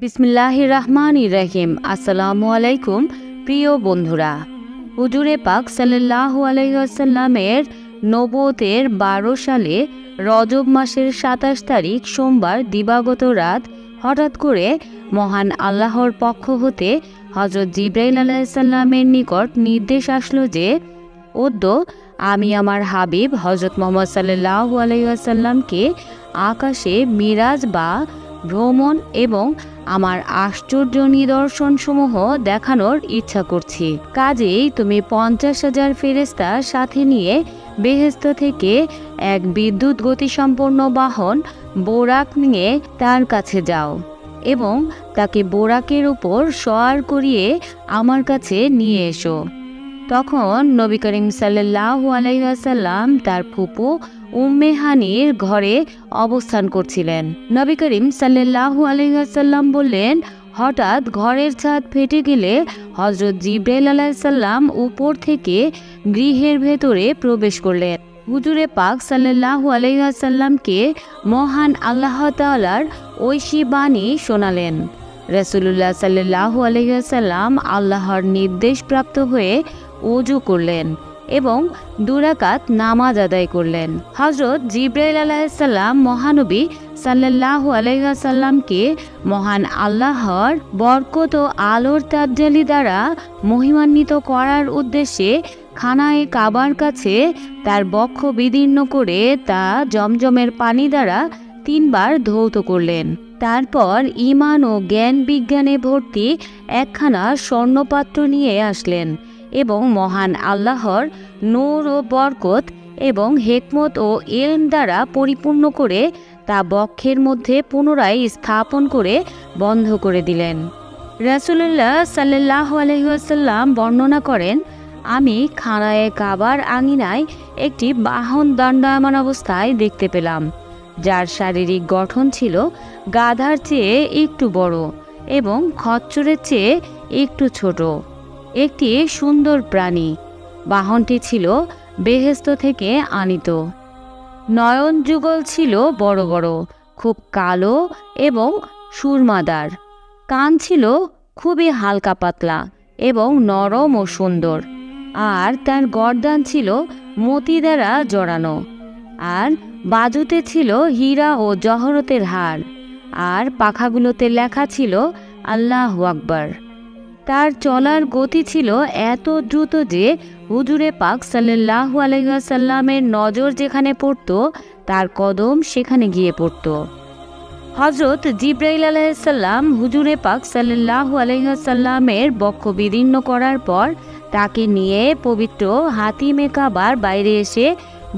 বিসমিল্লাহ রহমান রহিম আসসালামু আলাইকুম প্রিয় বন্ধুরা। হুজুরে পাক সাল্লাহ আলাইসাল্লামের নবতের বারো সালে রজব মাসের সাতাশ তারিখ সোমবার দিবাগত রাত হঠাৎ করে মহান আল্লাহর পক্ষ হতে হজরত জিব্রাইল আলাইসাল্লামের নিকট নির্দেশ আসলো যে ওদ্য আমি আমার হাবিব হজরত মোহাম্মদ সাল্লাহ আলাইসাল্লামকে আকাশে মিরাজ বা ভ্রমণ এবং আমার আশ্চর্য নিদর্শনসমূহ দেখানোর ইচ্ছা করছি। কাজেই তুমি পঞ্চাশ হাজার ফেরেস্তা সাথে নিয়ে বেহেস্ত থেকে এক বিদ্যুৎ গতিসম্পন্ন বাহন বোরাক নিয়ে তার কাছে যাও এবং তাকে বোরাকের উপর সওয়ার করিয়ে আমার কাছে নিয়ে এসো। তখন নবী করিম সাল্লাহ আলাইসাল্লাম তার ফুপু উম্মেহানির ঘরে অবস্থান করছিলেন। নবী করিম সাল্লাহ আলাইসাল্লাম বললেন, হঠাৎ ঘরের ছাদ ফেটে গেলে হজরত জিব্রাইল আলাইসাল্লাম উপর থেকে গৃহের ভেতরে প্রবেশ করলেন। হুজুরে পাক সাল্লাহ আলাইসাল্লামকে মহান আল্লাহ তালার ঐশী বাণী শোনালেন। রসুল্লাহ সাল্লাহ আলাইসাল্লাম আল্লাহর নির্দেশপ্রাপ্ত হয়ে অজু করলেন। এবং দুরাকাত নামাজ আদায় করলেন। হজরত জিব্রাইল আলাহিসাল্লাম মহানবী সাল্লাহ আলাইসাল্লামকে মহান আল্লাহর বরকত ও আলোর তাজ্জালি দ্বারা মহিমান্বিত করার উদ্দেশ্যে খানায় কাবার কাছে তার বক্ষ বিদীর্ণ করে তা জমজমের পানি দ্বারা তিনবার ধৌত করলেন। তারপর ইমান ও জ্ঞান বিজ্ঞানে ভর্তি একখানা স্বর্ণপাত্র নিয়ে আসলেন। এবং মহান আল্লাহর নূর ও বরকত এবং হেকমত ও এলম দ্বারা পরিপূর্ণ করে তা বক্ষের মধ্যে পুনরায় স্থাপন করে বন্ধ করে দিলেন। রাসুল্লাহ সাল্লাহ আলহিহাসাল্লাম বর্ণনা করেন, আমি খানায় কাবার আঙিনায় একটি বাহন দণ্ডায়মান অবস্থায় দেখতে পেলাম, যার শারীরিক গঠন ছিল গাধার চেয়ে একটু বড় এবং খচ্চরের চেয়ে একটু ছোট। একটি সুন্দর প্রাণী। বাহনটি ছিল বেহেস্ত থেকে আনিত। নয়ন যুগল ছিল বড় বড়, খুব কালো এবং সুরমাদার। কান ছিল খুবই হালকা পাতলা এবং নরম ও সুন্দর। আর তার গর্দান ছিল মতি দ্বারা জড়ানো। আর বাজুতে ছিল হীরা ও জহরতের হার। আর পাখাগুলোতে লেখা ছিল আল্লাহ আকবর। তার চলার গতি ছিল এত দ্রুত যে হুজুরে পাক সাল্লাহ আলহাসাল্লামের নজর যেখানে পড়ত, তার কদম সেখানে গিয়ে পড়ত। হজরত জিব্রাইল আলাইসাল্লাম হুজুরে পাক সাল্লাহ আলহাসাল্লামের বক্ষ বিদীর্ণ করার পর তাকে নিয়ে পবিত্র হাতিমে কাবার বাইরে এসে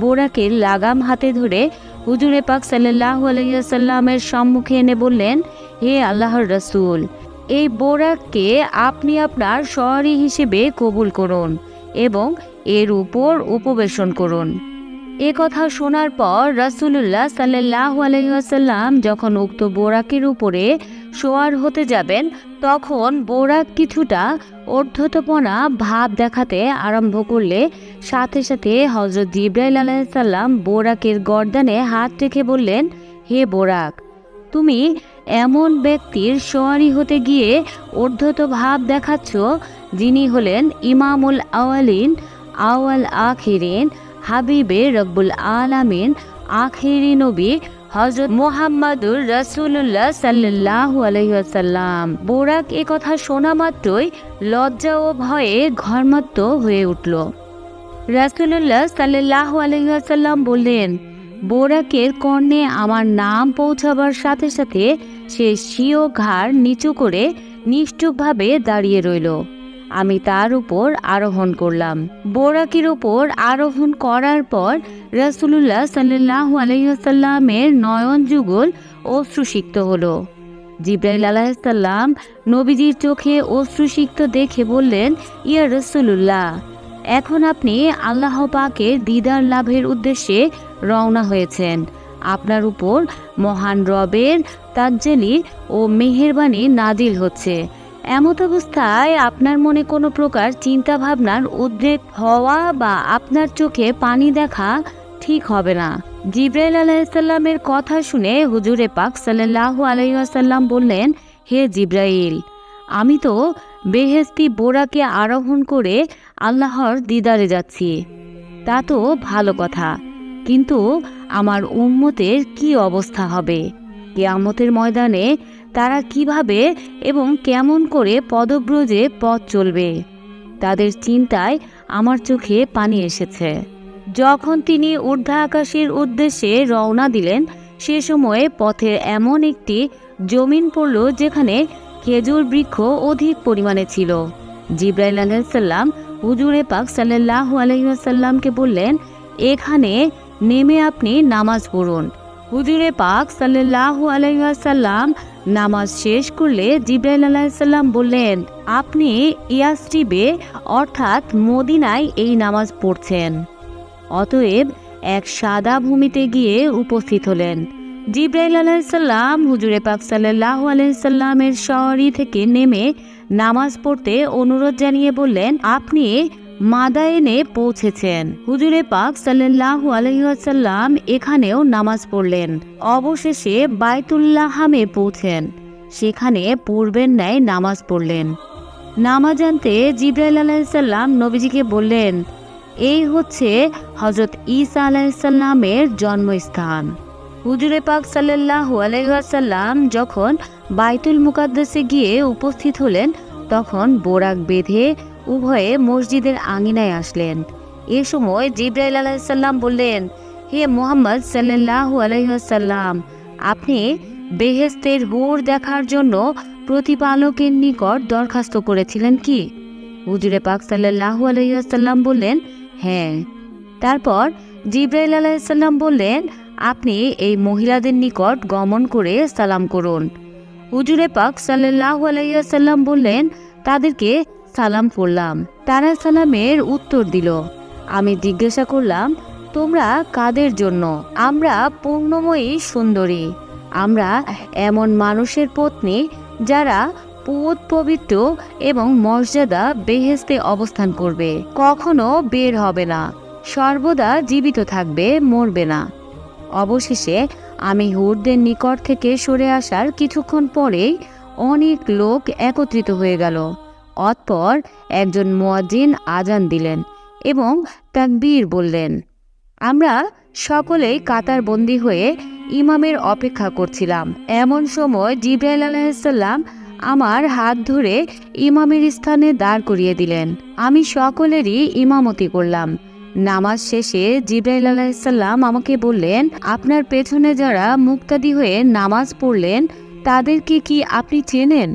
বোরাকের লাগাম হাতে ধরে হুজুরে পাক সাল্লাহ আলহাসাল্লামের সম্মুখে এনে বললেন, হে আল্লাহর রসুল এই বোরাককে আপনি আপনার শহরী হিসেবে কবুল করুন এবং এর উপর উপবেশন করুন। এ কথা শোনার পর রাসুলুল্লাহ সাল্লাহ আলহিহাসাল্লাম যখন উক্ত বোরাকের উপরে শোয়ার হতে যাবেন, তখন বোরাক কিছুটা অর্ধতপনা ভাব দেখাতে আরম্ভ করলে সাথে সাথে হজরত জিব্রাইল আলাইসাল্লাম বোরাকের গর্দানে হাত রেখে বললেন, হে বোরাক, তুমি এমন ব্যক্তির সোয়ারি হতে গিয়ে ঊর্ধ্বত ভাব দেখাচ্ছ, যিনি হলেন ইমামুল আওয়ালিন, আওয়াল আখিরিন, হাবিবে রব্বুল আলামিন, আখিরি নবী হজরত মোহাম্মদুর রসুল্লাহ সাল্লাহ আলহিহাসাল্লাম বোরাক এ কথা শোনা মাত্রই লজ্জা ও ভয়ে ঘরমাত্ম হয়ে উঠল। রাসুল্লাহ সাল্লাহ আলহিহাসাল্লাম বললেন, বোরাকের কর্ণে আমার নাম পৌঁছাবার সাথে সাথে সে স্বীয় ঘাড় নিচু করে নিষ্ঠুপভাবে দাঁড়িয়ে রইল। আমি তার উপর আরোহণ করলাম। বোরাকির উপর আরোহণ করার পর রাসুলুল্লাহ সাল্লাহ আলহিহাসাল্লামের নয়ন যুগল অশ্রুসিক্ত হলো। জিব্রাইল আলাহিসাল্লাম নবীজির চোখে অশ্রুসিক্ত দেখে বললেন, ইয়া রসুলুল্লাহ, এখন আপনি আল্লাহ পাকের দিদার লাভের উদ্দেশ্যে রওনা হয়েছেন। আপনার উপর মহান রবের তাজ্জালি ও মেহেরবানি নাদিল হচ্ছে। এমত অবস্থায় আপনার মনে কোনো প্রকার চিন্তা ভাবনার উদ্রেক হওয়া বা আপনার চোখে পানি দেখা ঠিক হবে না। জিব্রাইল আলাইসাল্লামের কথা শুনে হুজুরে পাক সাল্লাহ আলাইসাল্লাম বললেন, হে জিব্রাইল, আমি তো বেহেস্তি বোরাকে আরোহণ করে আল্লাহর দিদারে যাচ্ছি। তা তো ভালো কথা। কিন্তু আমার উম্মতের কি অবস্থা হবে? কেয়ামতের ময়দানে তারা কীভাবে এবং কেমন করে পদব্রজে পথ চলবে? তাদের চিন্তায় আমার চোখে পানি এসেছে। যখন তিনি ঊর্ধ্ব আকাশের উদ্দেশ্যে রওনা দিলেন, সে সময়ে পথে এমন একটি জমিন পড়ল যেখানে খেজুর বৃক্ষ অধিক পরিমাণে ছিল। জিব্রাইল আলাইসাল্লাম হুজুরে পাক সাল্লাহ আলহিহাসাল্লামকে বললেন, এখানে নেমে আপনি নামাজ পড়ুন। হুজুরে পাক সাল্লাহ আলাইসাল্লাম নামাজ শেষ করলে জিব্রাইল আলাইসাল্লাম বললেন, আপনি ইয়াসরিবে অর্থাৎ মদিনায় এই নামাজ পড়ছেন। অতএব এক সাদা ভূমিতে গিয়ে উপস্থিত হলেন। জিব্রাইল আলাইসাল্লাম হুজুরে পাক সাল্লাহ আলাইসাল্লামের শহরি থেকে নেমে নামাজ পড়তে অনুরোধ জানিয়ে বললেন, আপনি মাদায়েনে পৌঁছেছেন। হুজুরে পাক সাল্লাহ আলহিহাসাল্লাম এখানেও নামাজ পড়লেন। অবশেষে বাইতুল্লাহামে পৌঁছেন। সেখানে পূর্বের ন্যায় নামাজ পড়লেন। নামাজ আনতে জিব্রাইল আলাইসাল্লাম নবীজিকে বললেন, এই হচ্ছে হজরত ঈসা আলাইসাল্লামের জন্মস্থান। হুজুরে পাক সাল্লাহ আলাইসাল্লাম যখন বাইতুল মুকাদ্দাসে গিয়ে উপস্থিত হলেন, তখন বোরাক বেঁধে উভয়ে মসজিদের আঙিনায় আসলেন। এ সময় জিব্রাইল আলাইসাল্লাম বললেন, হে মোহাম্মদ সাল্লাহ আলাইসাল্লাম আপনি বেহেস্তের হুর দেখার জন্য প্রতিপালকের নিকট দরখাস্ত করেছিলেন কি? হুজুরে পাক সাল্লাহ আলাইসাল্লাম বললেন হ্যাঁ। তারপর জিব্রাইল আলাইসাল্লাম বললেন, আপনি এই মহিলাদের নিকট গমন করে সালাম করুন। হুজুরে পাক সাল্লাহ আলাইসাল্লাম বললেন, তাদেরকে সালাম করলাম তারা সালামের উত্তর দিল। আমি জিজ্ঞাসা করলাম, তোমরা কাদের জন্য? আমরা পূর্ণময়ী সুন্দরী। আমরা এমন মানুষের পত্নী যারা পুত পবিত্র এবং মর্যাদা বেহেস্তে অবস্থান করবে। কখনো বের হবে না। সর্বদা জীবিত থাকবে, মরবে না। অবশেষে আমি হুরদের নিকট থেকে সরে আসার কিছুক্ষণ পরেই অনেক লোক একত্রিত হয়ে গেল। অতপর একজন মোয়াজিন আজান দিলেন এবং তাকবীর বললেন, আমরা সকলেই কাতারবন্দি হয়ে ইমামের অপেক্ষা করছিলাম। এমন সময় জিব্রাইল আলাইসাল্লাম আমার হাত ধরে ইমামের স্থানে দাঁড় করিয়ে দিলেন। আমি সকলেরই ইমামতি করলাম। নামাজ শেষে জিব্রাইল আলাইসাল্লাম আমাকে বললেন, আপনার পেছনে যারা মুক্তাদি হয়ে নামাজ পড়লেন, তাদেরকে কি আপনি চেনেন?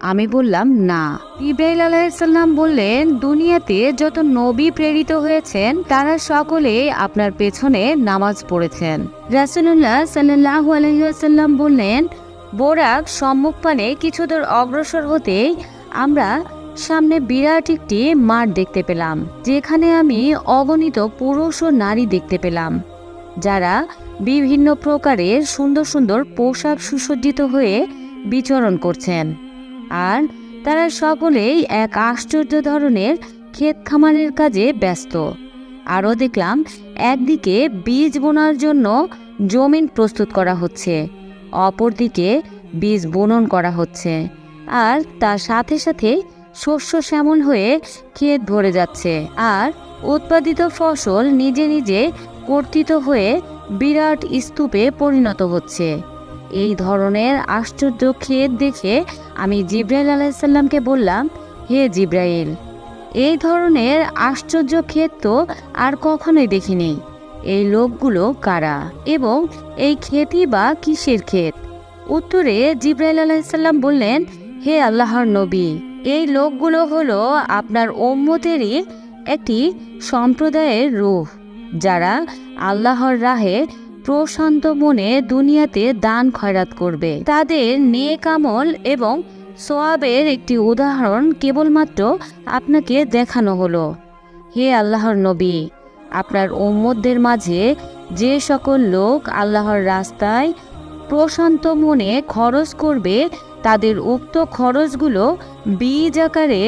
আমি বললাম, না। ইব্রাহিল আলাইসাল্লাম বললেন, দুনিয়াতে যত নবী প্রেরিত হয়েছেন, তারা সকলে আপনার পেছনে নামাজ পড়েছেন। রাসুল্লাহ সাল্লাহ আলহিহাসাল্লাম বললেন, বোরাক সম্মুখপানে কিছু দূর অগ্রসর হতেই আমরা সামনে বিরাট একটি মাঠ দেখতে পেলাম, যেখানে আমি অগণিত পুরুষ ও নারী দেখতে পেলাম, যারা বিভিন্ন প্রকারের সুন্দর সুন্দর পোশাক সুসজ্জিত হয়ে বিচরণ করছেন। আর তারা সকলেই এক আশ্চর্য ধরনের ক্ষেত খামারের কাজে ব্যস্ত। আরও দেখলাম, একদিকে বীজ বোনার জন্য জমিন প্রস্তুত করা হচ্ছে, অপরদিকে বীজ বুনন করা হচ্ছে, আর তার সাথে সাথে শস্য শ্যামল হয়ে ক্ষেত ভরে যাচ্ছে, আর উৎপাদিত ফসল নিজে নিজে কর্তিত হয়ে বিরাট স্তূপে পরিণত হচ্ছে। এই ধরনের আশ্চর্য ক্ষেত দেখে আমি জিব্রাইল আলাইসাল্লামকে বললাম, হে জিব্রাইল, এই ধরনের আশ্চর্য ক্ষেত তো আর কখনোই দেখিনি। এই লোকগুলো কারা এবং এই ক্ষেতই বা কিসের ক্ষেত? উত্তরে জিব্রাইল আলাইসাল্লাম বললেন, হে আল্লাহর নবী, এই লোকগুলো হলো আপনার ওম্মতেরই একটি সম্প্রদায়ের রূহ যারা আল্লাহর রাহে প্রশান্ত মনে দুনিয়াতে দান খয়রাত করবে। তাদের নেক আমল এবং সোয়াবের একটি উদাহরণ কেবলমাত্র আপনাকে দেখানো হলো। হে আল্লাহর নবী, আপনার ওম্মদের মাঝে যে সকল লোক আল্লাহর রাস্তায় প্রশান্ত মনে খরচ করবে, তাদের উক্ত খরচগুলো বীজ আকারে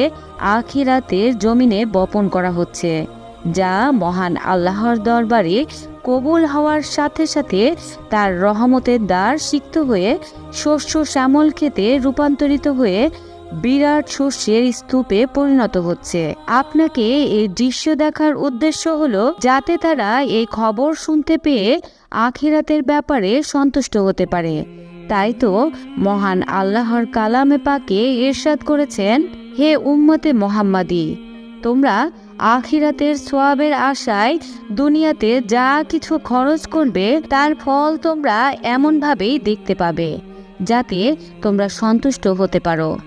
আখিরাতের জমিনে বপন করা হচ্ছে। যা মহান আল্লাহর দরবারে কবুল হওয়ার সাথে সাথে তার রহমতের দ্বার সিক্ত হয়ে শস্য শ্যামল খেতে রূপান্তরিত হয়ে বিরাট শস্যের স্তূপে পরিণত হচ্ছে। আপনাকে এই দৃশ্য দেখার উদ্দেশ্য হলো যাতে তারা এই খবর শুনতে পেয়ে আখিরাতের ব্যাপারে সন্তুষ্ট হতে পারে। তাই তো মহান আল্লাহর কালামে পাকে এরশাদ করেছেন, হে উম্মতে মোহাম্মাদি, তোমরা আখিরাতের সোয়াবের আশায় দুনিয়াতে যা কিছু খরচ করবে, তার ফল তোমরা এমনভাবেই দেখতে পাবে, যাতে তোমরা সন্তুষ্ট হতে পারো।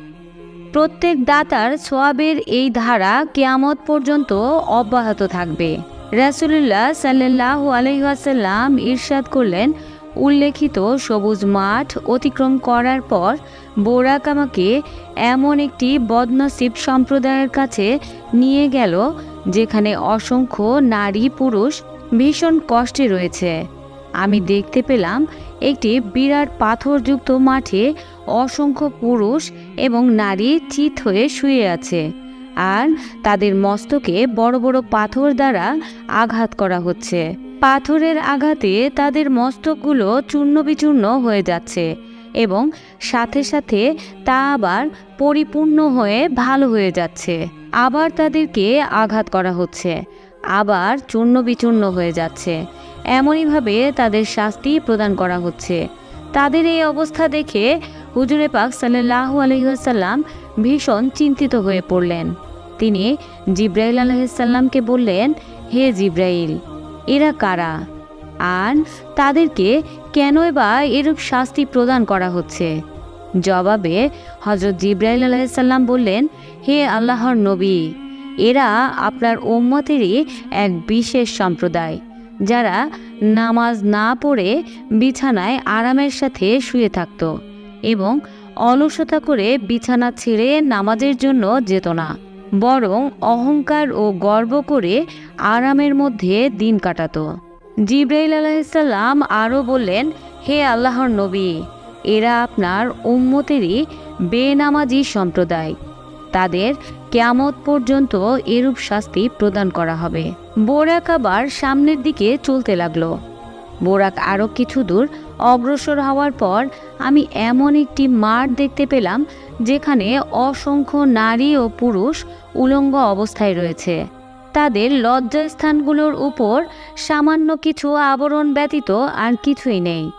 প্রত্যেক দাতার সোয়াবের এই ধারা কেয়ামত পর্যন্ত অব্যাহত থাকবে। রাসুলুল্লাহ সাল্লাহ আলহাসাল্লাম ইরশাদ করলেন উল্লেখিত সবুজ মাঠ অতিক্রম করার পর বোরাক আমাকে এমন একটি বদনসিব সম্প্রদায়ের কাছে নিয়ে গেল, যেখানে অসংখ্য নারী পুরুষ ভীষণ কষ্টে রয়েছে। আমি দেখতে পেলাম একটি বিরাট পাথরযুক্ত মাঠে অসংখ্য পুরুষ এবং নারী চিত হয়ে শুয়ে আছে। আর তাদের মস্তকে বড় বড় পাথর দ্বারা আঘাত করা হচ্ছে। পাথরের আঘাতে তাদের মস্তকগুলো চূর্ণ বিচূর্ণ হয়ে যাচ্ছে এবং সাথে সাথে তা আবার পরিপূর্ণ হয়ে ভালো হয়ে যাচ্ছে। আবার তাদেরকে আঘাত করা হচ্ছে, আবার চূর্ণ বিচূর্ণ হয়ে যাচ্ছে। এমনইভাবে তাদের শাস্তি প্রদান করা হচ্ছে। তাদের এই অবস্থা দেখে হুজুরে পাক সাল্লাহ আলহিহাসাল্লাম ভীষণ চিন্তিত হয়ে পড়লেন। তিনি জিব্রাইল আলহিসাল্লামকে বললেন, হে জিব্রাইল, এরা কারা? আর তাদেরকে কেনই বা এরূপ শাস্তি প্রদান করা হচ্ছে? জবাবে হজরত জিব্রাইল আলাইসাল্লাম বললেন, হে আল্লাহর নবী, এরা আপনার ওম্মতেরই এক বিশেষ সম্প্রদায়, যারা নামাজ না পড়ে বিছানায় আরামের সাথে শুয়ে থাকত। এবং অলসতা করে বিছানা ছেড়ে নামাজের জন্য যেত না, বরং অহংকার ও গর্ব করে আরামের মধ্যে দিন কাটাত। জিব্রাইল আলাইসাল্লাম আরও বললেন, হে আল্লাহর নবী, এরা আপনার উম্মতেরই বেনামাজি সম্প্রদায়। তাদের কেয়ামত পর্যন্ত এরূপ শাস্তি প্রদান করা হবে। বোরাক আবার সামনের দিকে চলতে লাগল। বোরাক আরও কিছু দূর অগ্রসর হওয়ার পর আমি এমন একটি মাঠ দেখতে পেলাম যেখানে অসংখ্য নারী ও পুরুষ উলঙ্গ অবস্থায় রয়েছে। তাদের লজ্জাস্থানগুলোর উপর সামান্য কিছু আবরণ ব্যতীত আর কিছুই নেই।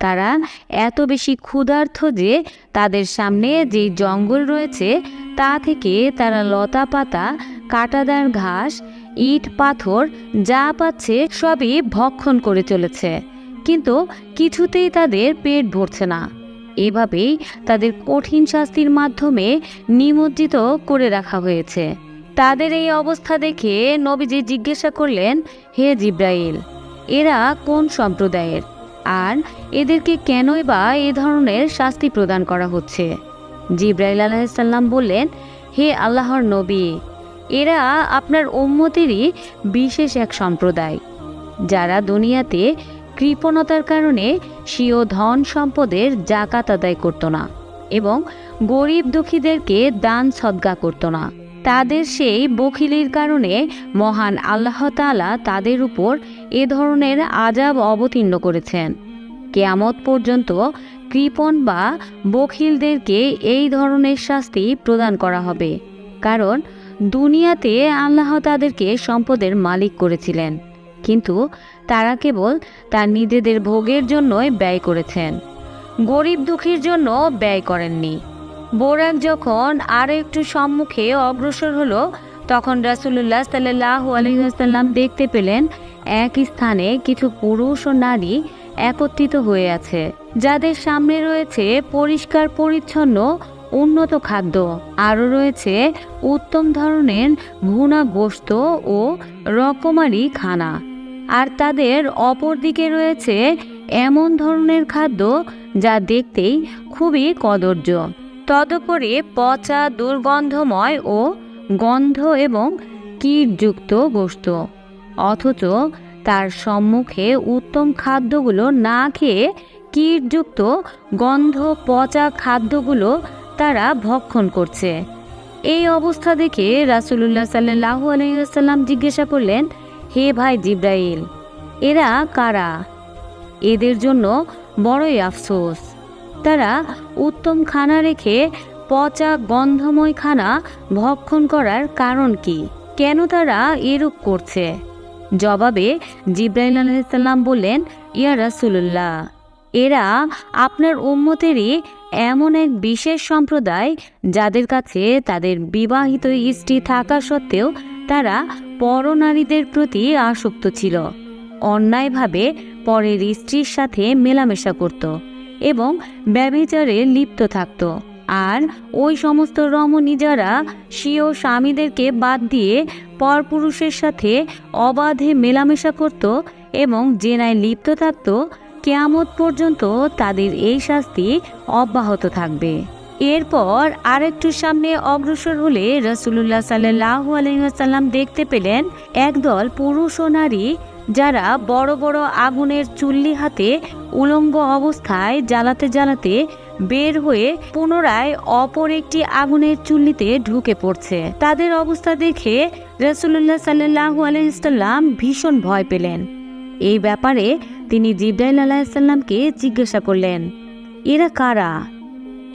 তারা এত বেশি ক্ষুধার্থ যে তাদের সামনে যে জঙ্গল রয়েছে, তা থেকে তারা লতা পাতা কাটাদার ঘাস, ইট পাথর যা পাচ্ছে সবই ভক্ষণ করে চলেছে। কিন্তু কিছুতেই তাদের পেট ভরছে না। এভাবেই তাদের কঠিন শাস্তির মাধ্যমে নিমজ্জিত করে রাখা হয়েছে। তাদের এই অবস্থা দেখে নবীজি জিজ্ঞাসা করলেন, হে জিব্রাইল, এরা কোন সম্প্রদায়ের? আর এদেরকে কেনই বা এ ধরনের শাস্তি প্রদান করা হচ্ছে? জিব্রাইল আলাহিসাল্লাম বললেন, হে আল্লাহর নবী, এরা আপনার উম্মতেরই বিশেষ এক সম্প্রদায়। যারা দুনিয়াতে কৃপণতার কারণে স্বীয় ধন সম্পদের জাকাত আদায় করতো না এবং গরিব দুঃখীদেরকে দান সদ্গা করতো না। তাদের সেই বখিলির কারণে মহান আল্লাহ তালা তাদের উপর এ ধরনের আজাব অবতীর্ণ করেছেন। কেয়ামত পর্যন্ত কৃপণ বা বখিলদেরকে এই ধরনের শাস্তি প্রদান করা হবে। কারণ দুনিয়াতে আল্লাহ তাদেরকে সম্পদের মালিক করেছিলেন। কিন্তু তারা কেবল তার নিজেদের ভোগের জন্যই ব্যয় করেছেন। গরিব দুঃখীর জন্য ব্যয় করেননি। বোরাক যখন আরও একটু সম্মুখে অগ্রসর হলো, তখন রাসুল্লাহ সাল্লাহ আলহিহাসাল্লাম দেখতে পেলেন এক স্থানে কিছু পুরুষ ও নারী একত্রিত হয়ে আছে, যাদের সামনে রয়েছে পরিষ্কার পরিচ্ছন্ন উন্নত খাদ্য, আরও রয়েছে উত্তম ধরনের ভুনা গোস্ত ও রকমারি খানা। আর তাদের অপর দিকে রয়েছে এমন ধরনের খাদ্য যা দেখতেই খুবই কদর্য। তদুপরি পচা, দুর্গন্ধময় ও গন্ধ এবং কীটযুক্ত গোস্ত অথচ তার সম্মুখে উত্তম খাদ্যগুলো না খেয়ে কীটযুক্ত গন্ধ পচা খাদ্যগুলো তারা ভক্ষণ করছে। এই অবস্থা দেখে রাসুলুল্লাহ সাল্লাহ আলহিহাল্লাম জিজ্ঞাসা করলেন হে ভাই জিব্রাইল, এরা কারা? এদের জন্য বড়ই আফসোস। তারা উত্তম খানা রেখে পচা গন্ধময় খানা ভক্ষণ করার কারণ কি? কেন তারা এরূপ করছে? জবাবে জিব্রাইল আলাইসাল্লাম বললেন, ইয়া রাসুলুল্লাহ, এরা আপনার উম্মতেরই এমন এক বিশেষ সম্প্রদায় যাদের কাছে তাদের বিবাহিত স্ত্রী থাকা সত্ত্বেও তারা পরনারীদের প্রতি আসক্ত ছিল। অন্যায়ভাবে পরের স্ত্রীর সাথে মেলামেশা করত এবং ব্যভিচারে লিপ্ত থাকত। আর ওই সমস্ত রমণী যারা স্বীয় স্বামীদেরকে বাদ দিয়ে পরপুরুষের সাথে অবাধে মেলামেশা করত এবং জেনায় লিপ্ত থাকত, কেয়ামত পর্যন্ত তাদের এই শাস্তি অব্যাহত থাকবে। এরপর আরেকটু সামনে অগ্রসর হলে রসুল্লাহ সাল্লাহ আলহিহাসাল্লাম দেখতে পেলেন একদল পুরুষ ও নারী যারা বড় বড় আগুনের চুল্লি হাতে উলঙ্গ অবস্থায় জ্বালাতে জ্বালাতে বের হয়ে পুনরায় অপর একটি আগুনের চুল্লিতে ঢুকে পড়ছে। তাদের অবস্থা দেখে রসুল্লাহ সাল্লাহ আলহিসাল্লাম ভীষণ ভয় পেলেন। এই ব্যাপারে তিনি জিব্রাইল আলাহিসাল্লামকে জিজ্ঞাসা করলেন, এরা কারা?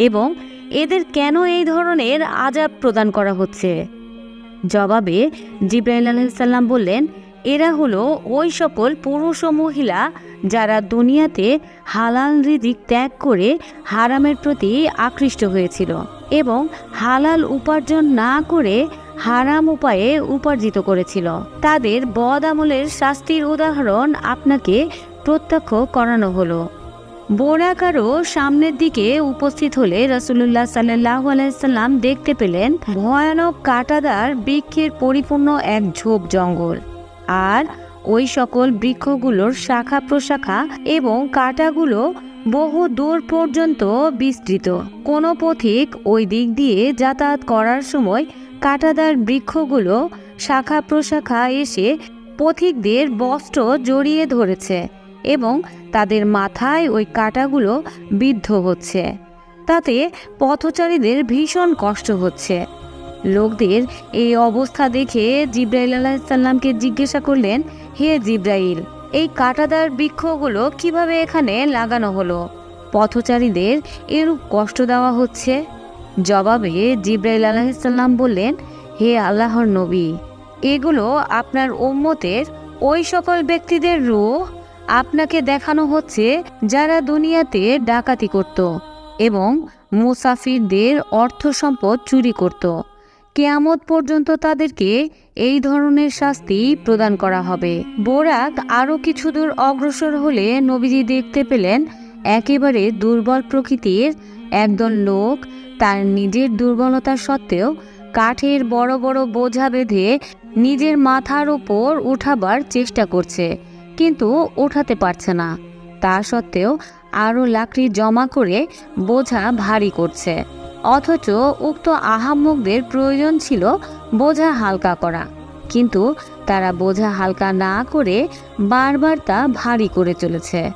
এবং এদের কেন এই ধরনের আজাব প্রদান করা হচ্ছে? জবাবে জিব্রাইল আলাইসাল্লাম বললেন, এরা হলো ওই সকল পুরুষ ও মহিলা যারা দুনিয়াতে হালাল রিদিক ত্যাগ করে হারামের প্রতি আকৃষ্ট হয়েছিল এবং হালাল উপার্জন না করে হারাম উপায়ে উপার্জিত করেছিল। তাদের বদ আমলের শাস্তির উদাহরণ আপনাকে প্রত্যক্ষ করানো হলো। বোরাকারও সামনের দিকে উপস্থিত হলে রসুল্লাহ সাল্লাহ আলাইসাল্লাম দেখতে পেলেন ভয়ানক কাটাদার বৃক্ষের পরিপূর্ণ এক ঝোপ জঙ্গল। আর ওই সকল বৃক্ষগুলোর শাখা প্রশাখা এবং কাঁটাগুলো বহু দূর পর্যন্ত বিস্তৃত। কোনো পথিক ওই দিক দিয়ে যাতায়াত করার সময় কাঁটাদার বৃক্ষগুলো শাখা প্রশাখা এসে পথিকদের বস্ত্র জড়িয়ে ধরেছে। এবং তাদের মাথায় ওই কাঁটাগুলো বিদ্ধ হচ্ছে। তাতে পথচারীদের ভীষণ কষ্ট হচ্ছে। লোকদের এই অবস্থা দেখে জিব্রাইল আলাহিসাল্লামকে জিজ্ঞাসা করলেন, হে জিব্রাইল, এই কাঁটাদার বৃক্ষগুলো কীভাবে এখানে লাগানো হলো? পথচারীদের এরূপ কষ্ট দেওয়া হচ্ছে? জবাবে জিব্রাইল আলাহিসাল্লাম বললেন, হে আল্লাহর নবী, এগুলো আপনার উম্মতের ওই সকল ব্যক্তিদের রূহ আপনাকে দেখানো হচ্ছে যারা দুনিয়াতে ডাকাতি করত এবং মুসাফিরদের অর্থ সম্পদ চুরি করত। কেয়ামত পর্যন্ত তাদেরকে এই ধরনের শাস্তি প্রদান করা হবে। বোরাক আরও কিছু দূর অগ্রসর হলে নবীজি দেখতে পেলেন একেবারে দুর্বল প্রকৃতির একদল লোক তার নিজের দুর্বলতা সত্ত্বেও কাঠের বড় বড় বোঝা বেঁধে নিজের মাথার ওপর উঠাবার চেষ্টা করছে। কিন্তু ওঠাতে পারছে না। তা সত্ত্বেও আরও লাকড়ি জমা করে বোঝা ভারী করছে। অথচ উক্ত আহাম্মকদের প্রয়োজন ছিল বোঝা হালকা করা। কিন্তু তারা বোঝা হালকা না করে বারবার তা ভারী করে চলেছে।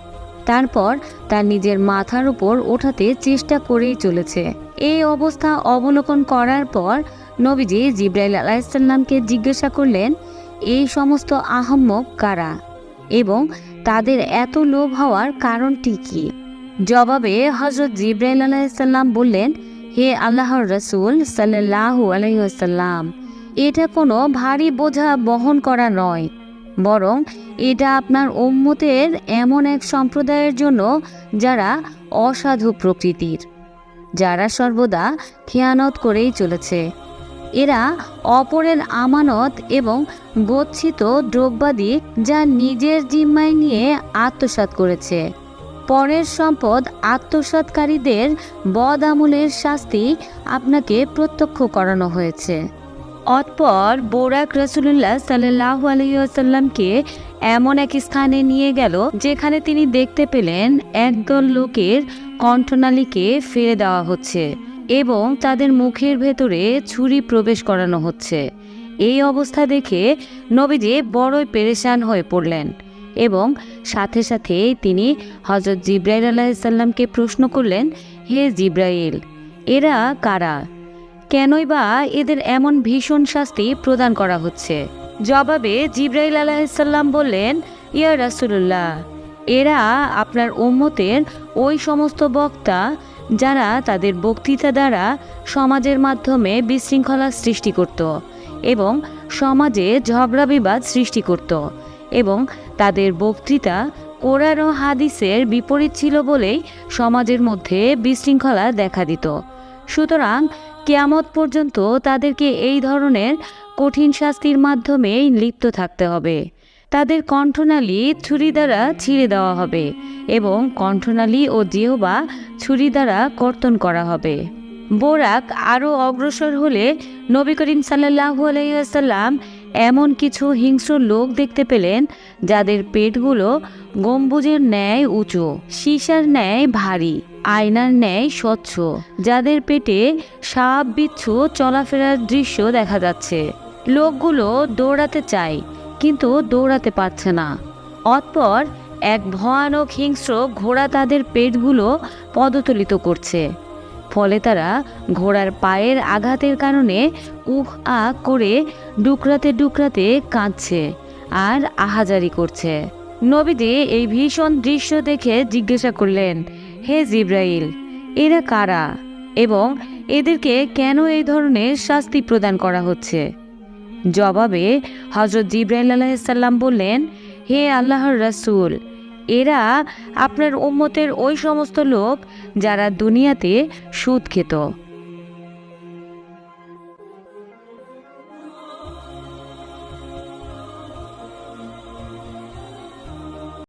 তারপর তার নিজের মাথার উপর ওঠাতে চেষ্টা করেই চলেছে। এই অবস্থা অবলোকন করার পর নবীজি জিব্রাইল আলাইসাল্লামকে জিজ্ঞাসা করলেন, এই সমস্ত আহম্মক কারা? এবং তাদের এত লোভ হওয়ার কারণটি কি? জবাবে হজরত জিব্রাইল আলাইসাল্লাম বললেন, হে আল্লাহর রসুল সাল্লাহ আলহিহাল্লাম এটা কোনো ভারী বোঝা বহন করা নয়, বরং এটা আপনার উম্মতের এমন এক সম্প্রদায়ের জন্য যারা অসাধু প্রকৃতির, যারা সর্বদা খেয়ানত করেই চলেছে। এরা অপরের আমানত এবং গচ্ছিত দ্রব্যাদি যা নিজের জিম্মায় নিয়ে আত্মসাৎ করেছে। পরের সম্পদ আত্মসাৎকারীদের বদ আমলের শাস্তি আপনাকে প্রত্যক্ষ করানো হয়েছে। অতপর বোরাক রসুল্লাহ সাল্লাহ আলহিসাল্লামকে এমন এক স্থানে নিয়ে গেল যেখানে তিনি দেখতে পেলেন একদল লোকের কণ্ঠনালীকে ফেলে দেওয়া হচ্ছে। এবং তাদের মুখের ভেতরে ছুরি প্রবেশ করানো হচ্ছে। এই অবস্থা দেখে নবীজি বড়ই পেরেশান হয়ে পড়লেন এবং সাথে সাথে তিনি হজরত জিব্রাইল আলাহিসাল্লামকে প্রশ্ন করলেন, হে জিব্রাইল, এরা কারা? কেনই বা এদের এমন ভীষণ শাস্তি প্রদান করা হচ্ছে? জবাবে জিব্রাইল আলাহিসাল্লাম বললেন, ইয়া রাসুল্লাহ এরা আপনার উম্মতের ওই সমস্ত বক্তা যারা তাদের বক্তৃতা দ্বারা সমাজের মাধ্যমে বিশৃঙ্খলা সৃষ্টি করত এবং সমাজে ঝগড়া বিবাদ সৃষ্টি করত এবং তাদের বক্তৃতা কোরআন ও হাদিসের বিপরীত ছিল বলেই সমাজের মধ্যে বিশৃঙ্খলা দেখা দিত। সুতরাং কেয়ামত পর্যন্ত তাদেরকে এই ধরনের কঠিন শাস্তির মাধ্যমেই লিপ্ত থাকতে হবে। তাদের কণ্ঠনালী ছুরি দ্বারা ছিঁড়ে দেওয়া হবে এবং কণ্ঠনালী ও জিহবা ছুরি দ্বারা কর্তন করা হবে। বোরাক আরও অগ্রসর হলে নবী করিম সাল্লাহু আলাইসাল্লাম এমন কিছু হিংস্র লোক দেখতে পেলেন, যাদের পেটগুলো গম্বুজের ন্যায় উঁচু, সীসার ন্যায় ভারী, আয়নার ন্যায় স্বচ্ছ, যাদের পেটে সাপ বিচ্ছু চলাফেরার দৃশ্য দেখা যাচ্ছে। লোকগুলো দৌড়াতে চায় কিন্তু দৌড়াতে পারছে না। অতপর এক ভয়ানক হিংস্র ঘোড়া তাদের পেটগুলো পদতলিত করছে। ফলে তারা ঘোড়ার পায়ের আঘাতের কারণে উহ আ করে ডুকরাতে ডুকরাতে কাঁদছে আর আহাজারি করছে। নবীজি এই ভীষণ দৃশ্য দেখে জিজ্ঞাসা করলেন, হে জিব্রাইল, এরা কারা এবং এদেরকে কেন এই ধরনের শাস্তি প্রদান করা হচ্ছে? জবাবে হজরত জিব্রাইল আলাহিসাল্লাম বললেন, হে আল্লাহর রসুল, এরা আপনার উম্মতের ওই সমস্ত লোক যারা দুনিয়াতে সুদ খেত।